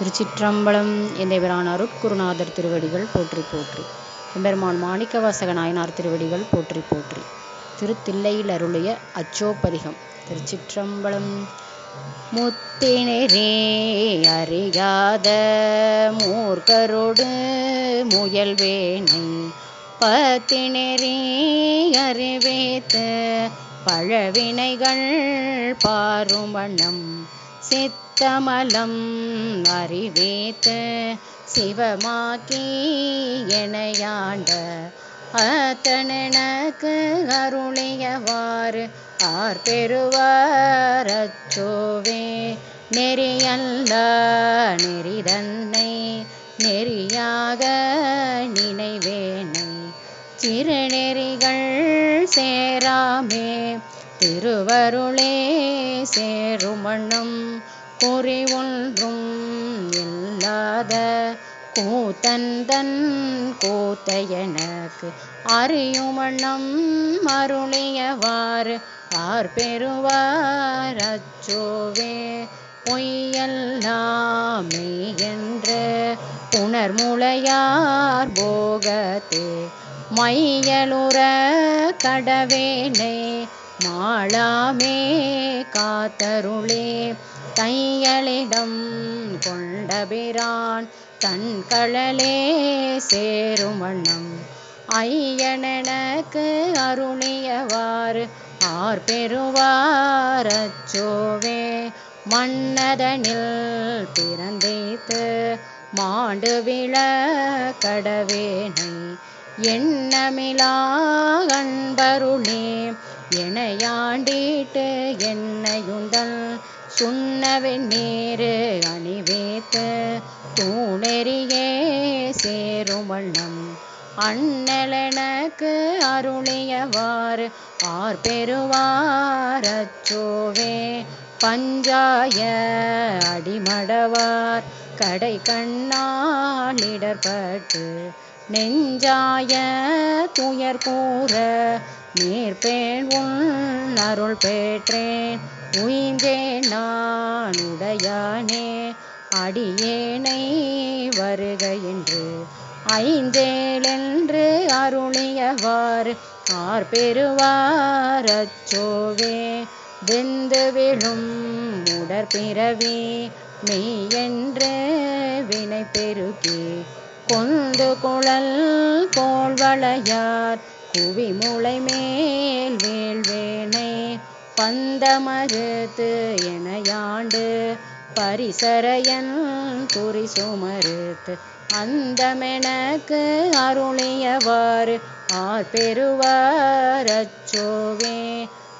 திருச்சிற்றம்பலம் எந்தபிரான் அருட்குருநாதர் திருவடிகள் போற்றி போற்றி. எம்பெருமான் மாணிக்கவாசக நாயனார் திருவடிகள் போற்றி போற்றி. திருத்தில்லையில் அருளிய அச்சோப்பதிகம் திருச்சிற்றம்பலம். முத்தினரே அறியாத மூர்க்கரோடு முயல்வேனை பத்தினரே அறிவேத்து பழவினைகள் பாரும் வண்ணம். சித்தமலம் அறிவேத்து சிவமாக்கி எனையாண்ட அத்தனெனக்கு அருளியவாறு ஆர் பெறுவார் அச்சோவே நெறியல்ல நெறிதன்னை நெறியாக நினைவேனை சிறுநெறிகள் சேராமே திருவருளே சேருமண்ணும் பொறி ஒன்றும் இல்லாத கூத்தந்தன் கூத்த எனக்கு அறியுமண்ணம் அருளியவாறு ஆர் பெறுவார் அச்சோவே பொய்யல்லாமே என்று புனர்முளையார் போகத்தே. மையலுற கடவேனை மாளாமே காத்தருளே. தையலிடம் கொண்டபிரான் தன் கழலே சேரும் வண்ணம் ஐயனக்கு அருணியவாறு ஆர் பெறுவார் அச்சோவே மன்னதனில் பிறந்தேத்து மாண்டு விழ கடவேனை. எண்ணமிலா அன்பருளே எனையாண்டிட்டு என்னையுந்தல் சுண்ணவெண் நேரு அணிவேத்து தூணெறியே சேரும் வண்ணம் அண்ணலெனக்கு அருளியவாறு ஆர் பெறுவார் அச்சோவே பஞ்சாய அடிமடவார். கடை கண்ணாளிடர்பட்டு நெஞ்சாய துயர் கூற நீர்பேன் உன் அருள் பெற்றேன். உயிந்தேன் நான் உடையானே. அடியேனை வருக என்று ஐந்தேளென்று அருளியவாறு ஆர் பெறுவார் அச்சோவே. வெந்து விழும் உடற்பிறவி மெய்யென்று வினை பெருகி. கொந்து குழல் கோள்வளையார் குவி மூளை மேல் வேள்வேனை பந்தமறுத்து எனையாண்டு பரிசரையன் குறி சுமறுத்து அந்தமெனக்கு அருளியவாறு ஆர் பெறுவார் அச்சோவே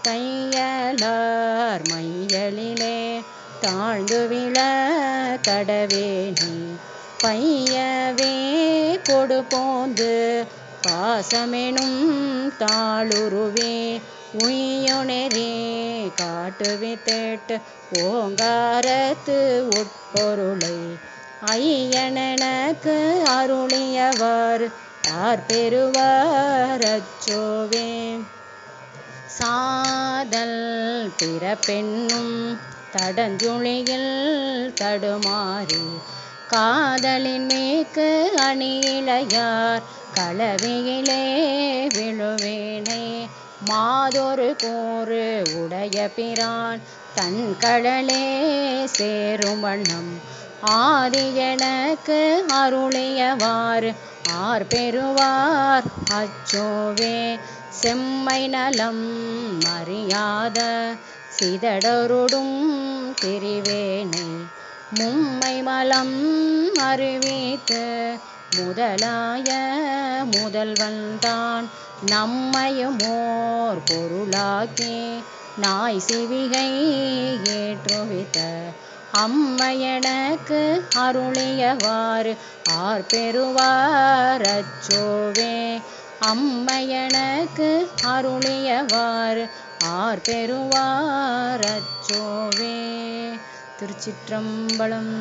கையலார் மையலிலே தாழ்ந்து விழ கடவேணி பையவே கொடு போந்து பாசமெனும் தாளுருவே உய்யொனரே காட்டுவித்தேட்டு ஓங்காரத்து உட்பொருளை. ஐயனக்கு அருளியவர் யார் பெறுவார் அச்சோவே? சாதல் பிறப்பெண்ணும் தடஞ்சுழியில் தடுமாறி காதலின் மேற்கு அணியிலையார் களவியிலே விழுவேனே. மாதொரு கூறு உடைய பிரான் தன் கடலே சேரும் வண்ணம். ஆதி எனக்கு அருளியவாறு ஆர் பெறுவார் அச்சோவே. செம்மை நலம் அறியாத சிதடருடும் திரிவேனை. மும்மை மலம் அறிவித்து முதலாய முதல்வன் தான் நம்மையுமோர் பொருளாக்கி நாய் சிவிகை ஏற்றுவித்த அம்மையனக்கு அருளியவாறு ஆர் பெறுவார் அச்சோவே. அம்மையனக்கு அருளியவாறு ஆர் பெறுவார் அச்சோவே. திருச்சிற்றம்பலம்.